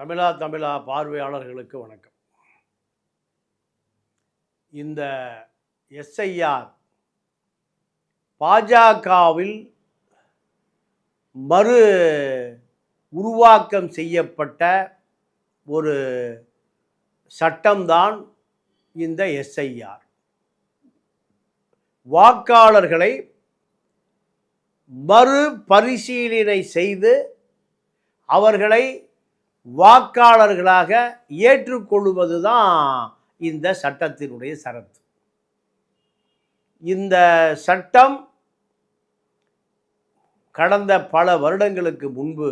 தமிழா தமிழா பார்வையாளர்களுக்கு வணக்கம். இந்த எஸ்ஐஆர் பாஜகவில் மறு உருவாக்கம் செய்யப்பட்ட ஒரு சட்டம்தான் இந்த எஸ்ஐஆர். வாக்காளர்களை மறுபரிசீலனை செய்து அவர்களை வாக்காளர்களாக ஏற்றுக்கொள்வது தான் இந்த சட்டத்தினுடைய சரத்து. இந்த சட்டம் கடந்த பல வருடங்களுக்கு முன்பு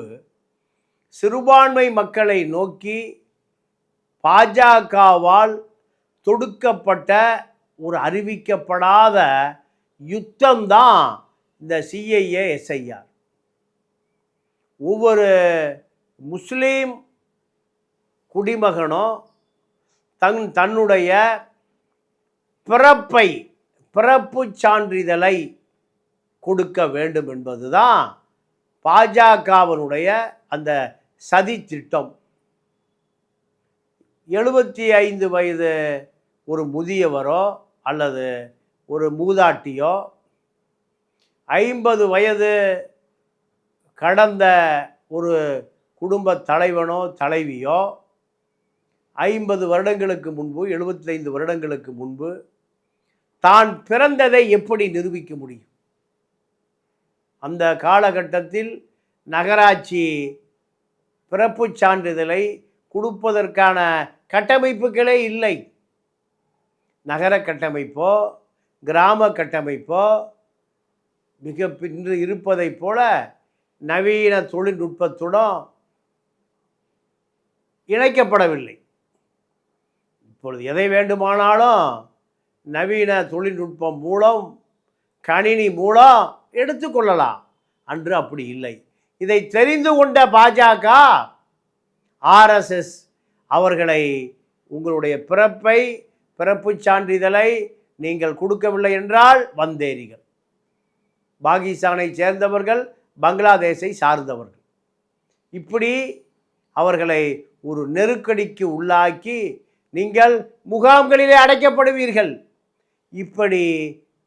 சிறுபான்மை மக்களை நோக்கி பாஜகவால் தொடுக்கப்பட்ட ஒரு அறிவிக்கப்படாத யுத்தம்தான் இந்த சிஐஏ எஸ்ஐஆர் ஒவ்வொரு முஸ்லீம் குடிமகனோ தன் தன்னுடைய பிறப்பை பிறப்பு சான்றிதழை கொடுக்க வேண்டும் என்பதுதான் பாஜகவனுடைய அந்த சதி திட்டம். எழுபத்தி ஐந்து வயது ஒரு முதியவரோ அல்லது ஒரு மூதாட்டியோ ஐம்பது வயது கடந்த ஒரு குடும்ப தலைவனோ தலைவியோ ஐம்பது வருடங்களுக்கு முன்பு எழுபத்தைந்து வருடங்களுக்கு முன்பு தான் பிறந்ததை எப்படி நிரூபிக்க முடியும்? அந்த காலகட்டத்தில் நகராட்சி பிறப்புச் சான்றிதழை கொடுப்பதற்கான கட்டமைப்புகளே இல்லை. நகர கட்டமைப்போ கிராம கட்டமைப்போ மிக பின்று இருப்பதைப் போல நவீன தொழில்நுட்பத்துடன் இணைக்கப்படவில்லை. இப்பொழுது எதை வேண்டுமானாலும் நவீன தொழில்நுட்பம் மூலம் கணினி மூலம் எடுத்துக்கொள்ளலாம் அன்று அப்படி இல்லை. இதை தெரிந்து கொண்ட பாஜக ஆர்எஸ்எஸ் அவர்களை உங்களுடைய பிறப்பை பிறப்புச் சான்றிதழை நீங்கள் கொடுக்கவில்லை என்றால் வந்தேரிகள் பாகிஸ்தானை சேர்ந்தவர்கள் பங்களாதேஷை சார்ந்தவர்கள். இப்படி அவர்களை ஒரு நெருக்கடிக்கு உள்ளாக்கி நீங்கள் முகாம்களிலே அடைக்கப்படுவீர்கள். இப்படி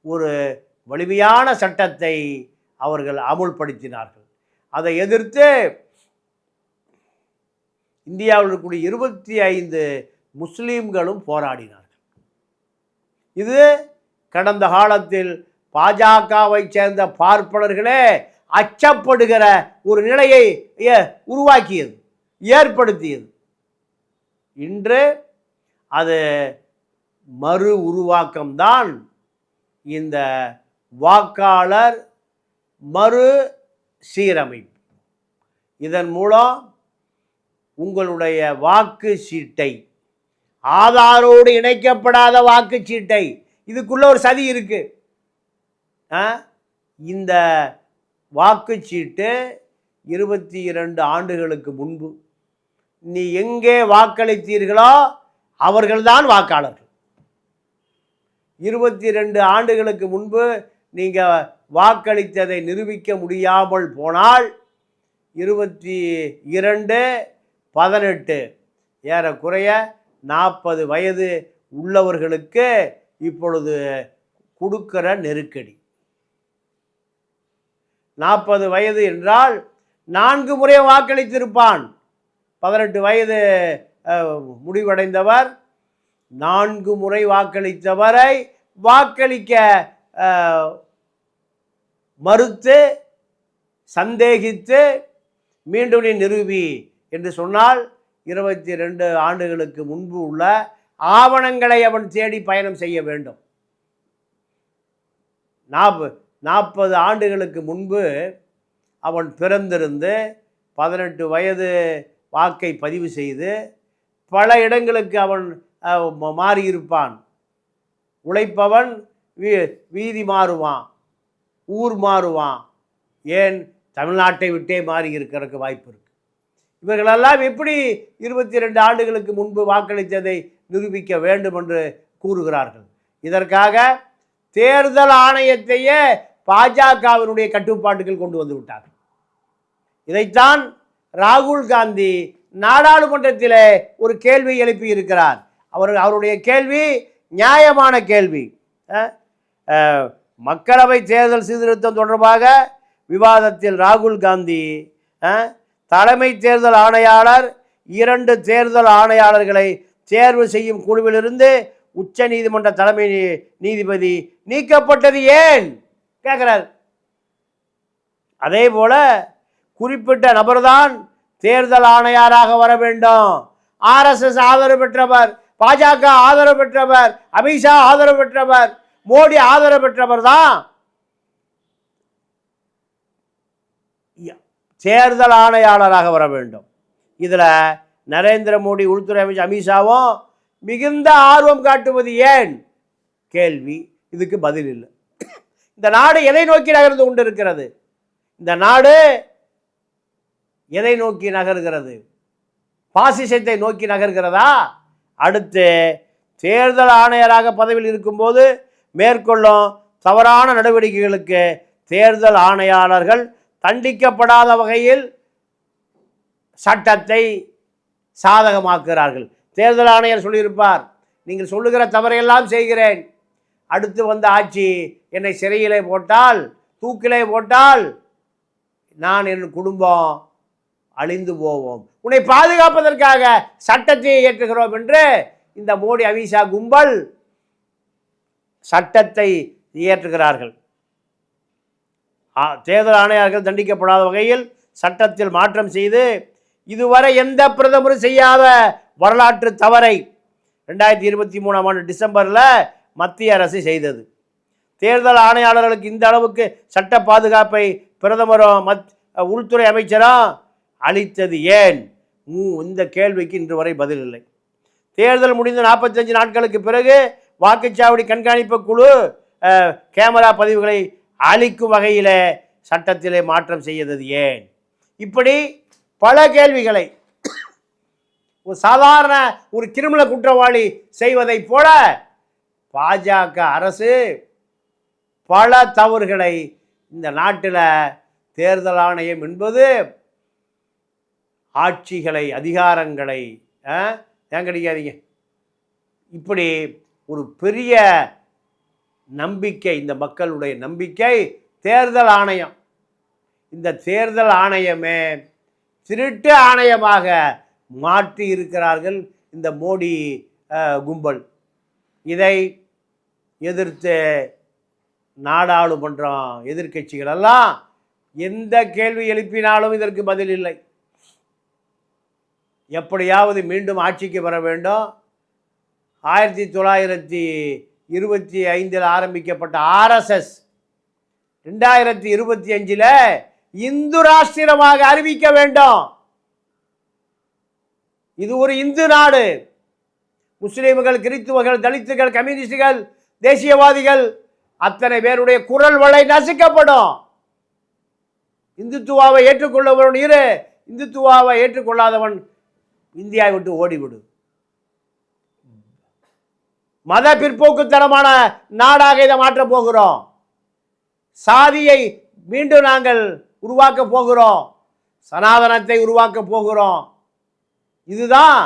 ஒரு வலிமையான சட்டத்தை அவர்கள் அமுல்படுத்தினார்கள். அதை எதிர்த்து இந்தியாவில் இருக்கக்கூடிய இருபத்தி ஐந்து முஸ்லீம்களும் போராடினார்கள். இது கடந்த காலத்தில் பாஜகவை சேர்ந்த பார்ப்பனர்களே அச்சப்படுகிற ஒரு நிலையை ஏ- உருவாக்கியது ஏற்படுத்தியது. இன்று அது மறு உருவாக்கம்தான் இந்த வாக்காளர் மறு சீரமைப்பு இதன் மூலம் உங்களுடைய வாக்கு சீட்டை ஆதாரோடு இணைக்கப்படாத வாக்குச்சீட்டை இதுக்குள்ள ஒரு சதி இருக்கு ஆ? இந்த வாக்குச்சீட்டு இருபத்தி இரண்டு ஆண்டுகளுக்கு முன்பு நீ எங்கே வாக்களித்தீர்களோ அவர்கள்தான் வாக்காளர்கள். இருபத்தி ரெண்டு ஆண்டுகளுக்கு முன்பு நீங்கள் வாக்களித்ததை நிரூபிக்க முடியாமல் போனால் இருபத்தி இரண்டு பதினெட்டு ஏறக்குறைய நாற்பது வயது உள்ளவர்களுக்கு இப்பொழுது கொடுக்கிற நெருக்கடி. நாற்பது வயது என்றால் நான்கு முறை வாக்களித்திருப்பான். பதினெட்டு வயது முடிவடைந்தவர். நான்கு முறை வாக்களித்தவரை வாக்களிக்க மறுத்து சந்தேகித்து மீண்டும் நீ நிரூபி என்று சொன்னால் இருபத்தி ரெண்டு ஆண்டுகளுக்கு முன்பு உள்ள ஆவணங்களை அவன் தேடி பயணம் செய்ய வேண்டும். நாற்ப நாற்பது ஆண்டுகளுக்கு முன்பு அவன் பிறந்திருந்து பதினெட்டு வயது வாக்கை பதிவு செய்து பல இடங்களுக்கு அவன் மாறியிருப்பான். உழைப்பவன் வீ வீதி மாறுவான் ஊர் மாறுவான். ஏன்? தமிழ்நாட்டை விட்டே மாறி இருக்கிறதுக்கு வாய்ப்பு இருக்கு. இவர்களெல்லாம் எப்படி இருபத்தி ரெண்டு ஆண்டுகளுக்கு முன்பு வாக்களித்ததை நிரூபிக்க வேண்டும் என்று கூறுகிறார்கள். இதற்காக தேர்தல் ஆணையத்தையே பாஜகவினுடைய கட்டுப்பாட்டுகள் கொண்டு வந்து விட்டார்கள். இதைத்தான் ராகுல் காந்தி நாடாளுமன்றத்தில் ஒரு கேள்வி எழுப்பி இருக்கிறார். அவர் அவருடைய கேள்வி நியாயமான கேள்வி. மக்களவை தேர்தல் சீர்திருத்தம் தொடர்பாக விவாதத்தில் ராகுல் காந்தி தலைமை தேர்தல் ஆணையாளர் இரண்டு தேர்தல் ஆணையாளர்களை தேர்வு செய்யும் குழுவிலிருந்து உச்ச நீதிமன்ற தலைமை நீ- நீதிபதி நீக்கப்பட்டது ஏன்? கேட்குறார். அதே போல குறிப்பிட்ட நபர்தான் தேர்தல் ஆணையராக வர வேண்டும். ஆர்எஸ்எஸ் ஆதரவு பெற்றவர் பாஜக ஆதரவு பெற்றவர் அமித்ஷா ஆதரவு பெற்றவர் மோடி ஆதரவு பெற்றவர் தான். தேர்தல் ஆணையாளராக வர வேண்டும். இதில் நரேந்திர மோடி உள்துறை அமைச்சர் அமித்ஷாவும் மிகுந்த ஆர்வம் காட்டுவது ஏன்? கேள்வி. இதுக்கு பதில் இல்லை. இந்த நாடு எதை நோக்கி நகர்ந்து கொண்டிருக்கிறது? இந்த நாடு எதை நோக்கி நகர்கிறது? பாசிசத்தை நோக்கி நகர்கிறதா? அடுத்து தேர்தல் ஆணையராக பதவியில் இருக்கும்போது மேற்கொள்ளும் தவறான நடவடிக்கைகளுக்கு தேர்தல் ஆணையாளர்கள் தண்டிக்கப்படாத வகையில் சட்டத்தை சாதகமாக்குகிறார்கள். தேர்தல் ஆணையர் சொல்லியிருப்பார் நீங்கள் சொல்லுகிற தவறையெல்லாம் செய்கிறேன். அடுத்து வந்த ஆட்சி என்னை சிறையிலே போட்டால் தூக்கிலே போட்டால் நான் என் குடும்பம் அழிந்து போவோம். உன்னை பாதுகாப்பதற்காக சட்டத்தை இயற்றுகிறோம் என்று இந்த மோடி அமித்ஷா கும்பல் சட்டத்தை இயற்றுகிறார்கள். தேர்தல் ஆணையர்கள் தண்டிக்கப்படாத வகையில் சட்டத்தில் மாற்றம் செய்து இதுவரை எந்த பிரதமரும் செய்யாத வரலாற்று தவறை ரெண்டாயிரத்தி இருபத்தி மூணாம் ஆண்டு டிசம்பரில் மத்திய அரசு செய்தது. தேர்தல் ஆணையாளர்களுக்கு இந்த அளவுக்கு சட்ட பாதுகாப்பை பிரதமரும் மத் உள்துறை அமைச்சரும் அளித்தது ஏன்? மூ- இந்த கேள்விக்கு இன்று வரை பதில் இல்லை. தேர்தல் முடிந்த நாற்பத்தஞ்சு நாட்களுக்கு பிறகு வாக்குச்சாவடி கண்காணிப்பு குழு கேமரா பதிவுகளை அளிக்கும் வகையில் சட்டத்திலே மாற்றம் செய்தது ஏன்? இப்படி பல கேள்விகளை ஒரு சாதாரண ஒரு கிரிமினல் குற்றவாளி செய்வதைப் போல பாஜக அரசு பல தவறுகளை இந்த நாட்டில் தேர்தல் ஆணையம் என்பது ஆட்சிகளை அதிகாரங்களை ஏன் கிடைக்காதீங்க? இப்படி ஒரு பெரிய நம்பிக்கை இந்த மக்களுடைய நம்பிக்கை தேர்தல் ஆணையம். இந்த தேர்தல் ஆணையமே திருட்டு ஆணையமாக மாற்றி இருக்கிறார்கள் இந்த மோடி கும்பல். இதை எதிர்த்து நாடாளுமன்றம் எதிர்கட்சிகளெல்லாம் எந்த கேள்வி எழுப்பினாலும் இதற்கு பதில் இல்லை. எப்படியாவது மீண்டும் ஆட்சிக்கு வர வேண்டும். ஆயிரத்தி தொள்ளாயிரத்தி இருபத்தி ஐந்தில் ஆரம்பிக்கப்பட்ட ஆர்எஸ்எஸ் ரெண்டாயிரத்தி இருபத்தி அஞ்சில் இந்து ராஷ்டிரமாக அறிவிக்க வேண்டும். இது ஒரு இந்து நாடு. முஸ்லீம்கள் கிறித்துவர்கள் தலித்துகள் கம்யூனிஸ்டுகள் தேசியவாதிகள் அத்தனை பேருடைய குரல் வளை நசுக்கப்படும். இந்துத்துவாவை ஏற்றுக்கொள்ளவன் இரு இந்துத்துவாவை ஏற்றுக்கொள்ளாதவன் இந்தியாவை விட்டு ஓடிவிடு. மத பிற்போக்குத்தனமான நாடாக இதை மாற்றப் போகிறோம். சாதியை மீண்டும் நாங்கள் உருவாக்க போகிறோம். சனாதனத்தை உருவாக்க போகிறோம். இதுதான்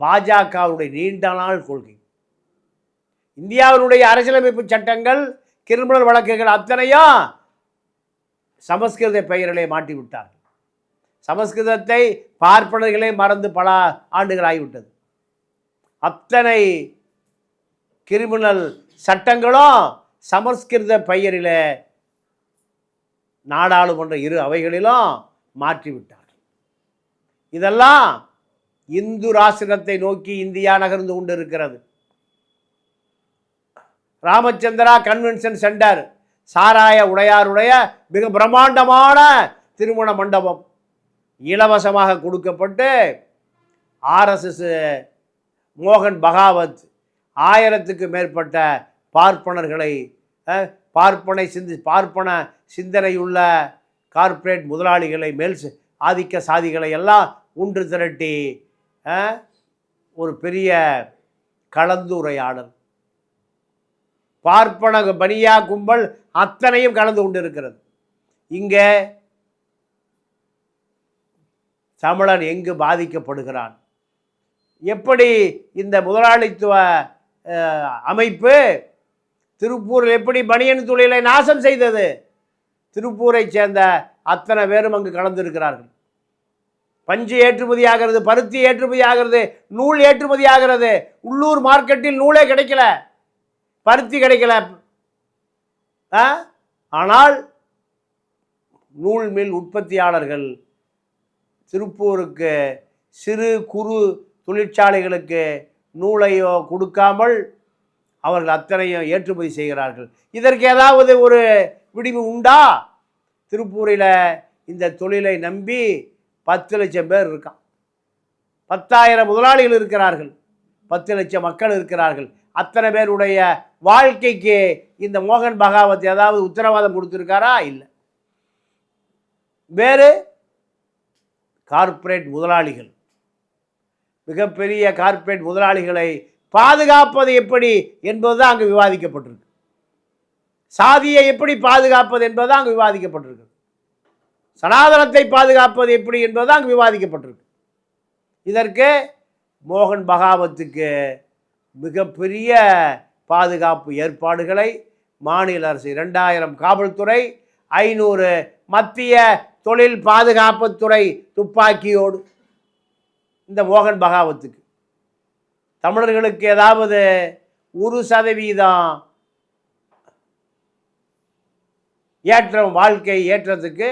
பாஜகவுடைய நீண்ட நாள் கொள்கை. இந்தியாவினுடைய அரசியலமைப்பு சட்டங்கள் கிரிமினல் வழக்குகள் அத்தனையும் சமஸ்கிருத பெயரிலே மாட்டிவிட்டார்கள். சமஸ்கிருதத்தை பார்ப்பனர்களே மறந்து பல ஆண்டுகள் ஆகிவிட்டது அத்தனை கிரிமினல் சட்டங்களும் சமஸ்கிருத பெயரில் நாடாளுமன்ற இரு அவைகளிலும் மாற்றிவிட்டார்கள். இதெல்லாம் இந்து ராசிரத்தை நோக்கி இந்தியா நகர்ந்து கொண்டிருக்கிறது. ராமச்சந்திரா கன்வென்ஷன் சென்டர் சாராய உடையாருடைய மிக பிரம்மாண்டமான திருமண மண்டபம். இலவசமாக கொடுக்கப்பட்டு ஆர்எஸ்எஸ் மோகன் பகாவத் ஆயிரத்துக்கு மேற்பட்ட பார்ப்பனர்களை பார்ப்பனை சிந்தி பார்ப்பன சிந்தனையுள்ள கார்ப்பரேட் முதலாளிகளை மேல் ஆதிக்க சாதிகளை எல்லாம் ஒன்று திரட்டி ஒரு பெரிய கலந்துரையாடல். பார்ப்பன பனியா கும்பல் அத்தனையும் கலந்து கொண்டு இருக்கிறது இங்கே தமிழன் எங்கு பாதிக்கப்படுகிறான்? எப்படி இந்த முதலாளித்துவ அமைப்பு திருப்பூரில் எப்படி பனியன் தொழிலை நாசம் செய்தது? திருப்பூரை சேர்ந்த அத்தனை பேரும் அங்கு கலந்திருக்கிறார்கள். பஞ்சு ஏற்றுமதி ஆகிறது பருத்தி ஏற்றுமதி ஆகிறது நூல் ஏற்றுமதி ஆகிறது. உள்ளூர் மார்க்கெட்டில் நூலே கிடைக்கல பருத்தி கிடைக்கல. ஆ? ஆனால் நூல் மில் உற்பத்தியாளர்கள் திருப்பூருக்கு சிறு குறு தொழிற்சாலைகளுக்கு நூலையோ கொடுக்காமல் அவர்கள் அத்தனையும் ஏற்றுமதி செய்கிறார்கள். இதற்கு ஏதாவது ஒரு விடிவு உண்டா? திருப்பூரில் இந்த தொழிலை நம்பி பத்து லட்சம் பேர் இருக்கான். பத்தாயிரம் முதலாளிகள் இருக்கிறார்கள். பத்து லட்சம் மக்கள் இருக்கிறார்கள். அத்தனை பேருடைய வாழ்க்கைக்கு இந்த மோகன் பகாவத் ஏதாவது உத்தரவாதம் கொடுத்துருக்காரா? இல்லை. வேறு கார்ப்பரேட் முதலாளிகள். மிகப்பெரிய கார்ப்பரேட் முதலாளிகளை பாதுகாப்பது எப்படி என்பதுதான் அங்கு விவாதிக்கப்பட்டிருக்கு. சாதியை எப்படி பாதுகாப்பது என்பதுதான் அங்கு விவாதிக்கப்பட்டிருக்கு. சனாதனத்தை பாதுகாப்பது எப்படி என்பதுதான் அங்கு விவாதிக்கப்பட்டிருக்கு. இதற்கு மோகன் பகாவத்துக்கு மிகப்பெரிய பாதுகாப்பு ஏற்பாடுகளை மாநில அரசு இரண்டாயிரம் காவல்துறை ஐநூறு மத்திய தொழில் பாதுகாப்புத்துறை துப்பாக்கியோடு இந்த மோகன் பகாவத்துக்கு. தமிழர்களுக்கு ஏதாவது ஒரு சதவீதம் ஏற்றம் வாழ்க்கை ஏற்றத்துக்கு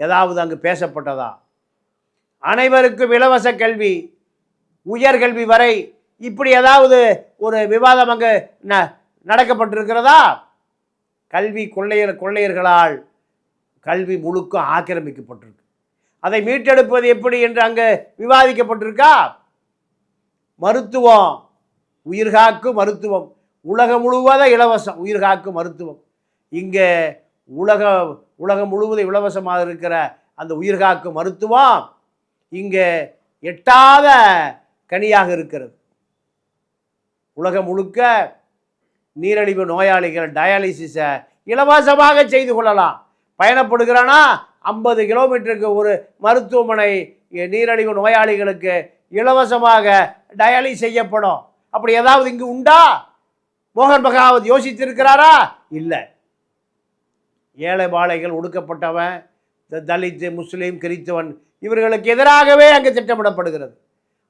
ஏதாவது அங்கு பேசப்பட்டதா? அனைவருக்கும் இலவச கல்வி உயர்கல்வி வரை இப்படி ஏதாவது ஒரு விவாதம் அங்கு ந நடக்கப்பட்டிருக்கிறதா? கல்வி கொள்ளையர் கொள்ளையர்களால் கல்வி முழுக்க ஆக்கிரமிக்கப்பட்டிருக்கு. அதை மீட்டெடுப்பது எப்படி என்று அங்கே விவாதிக்கப்பட்டிருக்கா? மருத்துவம். உயிர்காக்கும் மருத்துவம். உலகம் முழுவதும் இலவசம். உயிர்காக்கும் மருத்துவம். இங்கே உலக உலகம் முழுவதும் இலவசமாக இருக்கிற அந்த உயிர்காக்கும் மருத்துவம் இங்கே எட்டாத கனியாக இருக்கிறது. உலகம் முழுக்க நீரழிவு நோயாளிகள் டயாலிசிஸை இலவசமாக செய்து கொள்ளலாம். பயணப்படுகிறானா? ஐம்பது கிலோமீட்டருக்கு ஒரு மருத்துவமனை நீரழிவு நோயாளிகளுக்கு இலவசமாக டயாலி செய்யப்படும். அப்படி ஏதாவது இங்கு உண்டா? மோகன் பகாவத் யோசித்திருக்கிறாரா? இல்லை. ஏழை பாளைகள் ஒடுக்கப்பட்டவன் தலித் முஸ்லீம் கிறித்தவன் இவர்களுக்கு எதிராகவே அங்கு திட்டமிடப்படுகிறது.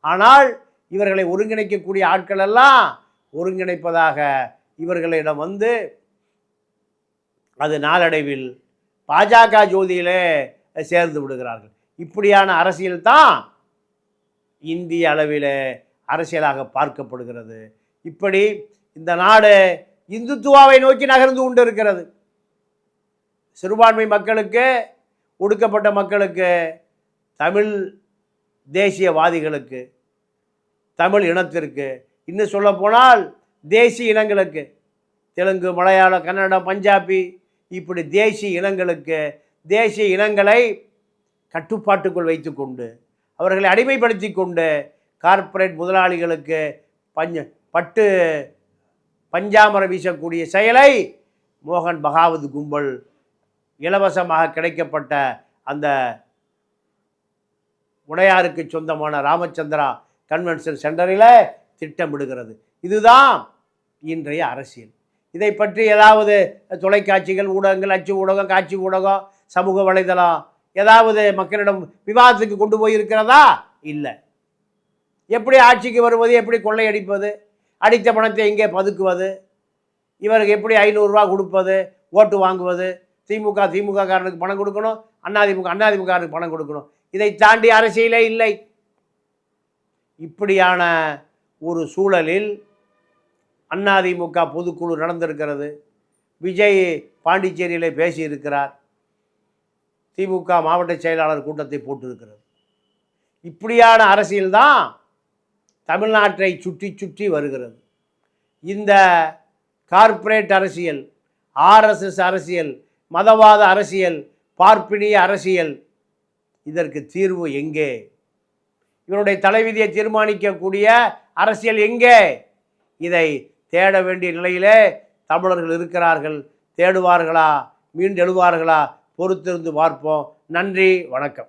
ஆனால் இவர்களை ஒருங்கிணைக்கக்கூடிய ஆட்கள் எல்லாம் ஒருங்கிணைப்பதாக இவர்களிடம் வந்து அது நாளடைவில் பாஜக ஜோதியிலே சேர்ந்து விடுகிறார்கள். இப்படியான அரசியல் தான் இந்திய அளவில் அரசியலாக பார்க்கப்படுகிறது. இப்படி இந்த நாடு இந்துத்துவாவை நோக்கி நகர்ந்து கொண்டு இருக்கிறது சிறுபான்மை மக்களுக்கு ஒடுக்கப்பட்ட மக்களுக்கு தமிழ் தேசியவாதிகளுக்கு தமிழ் இனத்திற்கு இன்னும் சொல்லப்போனால் தேசிய இனங்களுக்கு தெலுங்கு மலையாளம் கன்னடம் பஞ்சாபி இப்படி தேசிய இனங்களுக்கு தேசிய இனங்களை கட்டுப்பாட்டுக்குள் வைத்துக்கொண்டு அவர்களை அடிமைப்படுத்தி கொண்டு கார்ப்பரேட் முதலாளிகளுக்கு பஞ்ச பட்டு பஞ்சாமரம் வீசக்கூடிய செயலை மோகன் பகாவத் கும்பல் இலவசமாக கிடைக்கப்பட்ட அந்த உடையாருக்கு சொந்தமான ராமச்சந்திரா கன்வென்ஷன் சென்டரில் திட்டமிடுகிறது. இதுதான் இன்றைய அரசியல். இதை பற்றி ஏதாவது தொலைக்காட்சிகள் ஊடகங்கள் அச்சு ஊடகம் காட்சி ஊடகம் சமூக வலைதளம் ஏதாவது மக்களிடம் விவாதத்துக்கு கொண்டு போயிருக்கிறதா? இல்லை. எப்படி ஆட்சிக்கு வருவது எப்படி கொள்ளையடிப்பது அடித்த பணத்தை எங்கே பதுக்குவது இவருக்கு எப்படி ஐநூறுரூவா கொடுப்பது ஓட்டு வாங்குவது திமுக திமுக காரனுக்கு பணம் கொடுக்கணும் அண்ணாதிமுக அண்ணாதிமுககாரனுக்கு பணம் கொடுக்கணும். இதை தாண்டி அரசியலே இல்லை. இப்படியான ஒரு சூழலில் அதிமுக பொதுக்குழு நடந்திருக்கிறது. விஜய் பாண்டிச்சேரியில் பேசியிருக்கிறார். திமுக மாவட்ட செயலாளர் கூட்டத்தை போட்டிருக்கிறது. இப்படியான அரசியல்தான் தமிழ்நாட்டை சுற்றி சுற்றி வருகிறது. இந்த கார்ப்பரேட் அரசியல் ஆர்எஸ்எஸ் அரசியல் மதவாத அரசியல் பார்ப்பினிய அரசியல் இதற்கு தீர்வு எங்கே? இவருடைய தலைவிதியை தீர்மானிக்கக்கூடிய அரசியல் எங்கே? இதை தேட வேண்டிய நிலையிலே தமிழர்கள் இருக்கிறார்கள். தேடுவார்களா? மீண்டெழுவார்களா பொறுத்திருந்து பார்ப்போம். நன்றி வணக்கம்.